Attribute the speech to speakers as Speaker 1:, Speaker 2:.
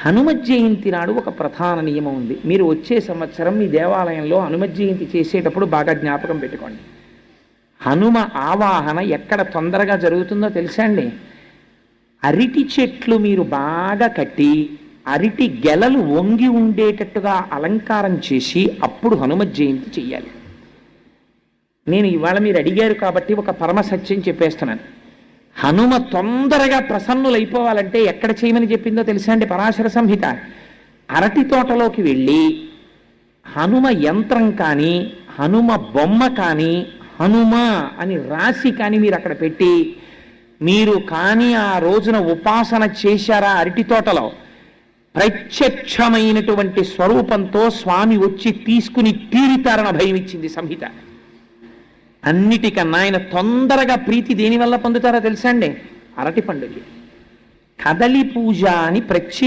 Speaker 1: హనుమ జయంతి నాడు ఒక ప్రధాన నియమం ఉంది. మీరు వచ్చే సంవత్సరం మీ దేవాలయంలో హనుమ జయంతి చేసేటప్పుడు బాగా జ్ఞాపకం పెట్టుకోండి. హనుమ ఆవాహన ఎక్కడ తొందరగా జరుగుతుందో తెలుసా అండి? అరటి చెట్లు మీరు బాగా కట్టి అరటి గెలలు వంగి ఉండేటట్టుగా అలంకారం చేసి అప్పుడు హనుమ జయంతి చెయ్యాలి. నేను ఇవాళ మీరు అడిగారు కాబట్టి ఒక పరమ సత్యం చెప్పేస్తున్నాను. హనుమ తొందరగా ప్రసన్నులైపోవాలంటే ఎక్కడ చేయమని చెప్పిందో తెలుసా అండి పరాశర సంహిత? అరటి తోటలోకి వెళ్ళి హనుమ యంత్రం కానీ హనుమ బొమ్మ కానీ హనుమ అని రాసి కానీ మీరు అక్కడ పెట్టి మీరు కానీ ఆ రోజున ఉపాసన చేశారా అరటి తోటలో? ప్రత్యక్షమైనటువంటి స్వరూపంతో స్వామి వచ్చి తీసుకుని తీరితారన భయం ఇచ్చింది సంహిత. అన్నిటికన్నా ఆయన తొందరగా ప్రీతి దేని వల్ల పొందుతారో తెలుసా అండి? అరటి పండుగ కదలి పూజ అని ప్రత్యేక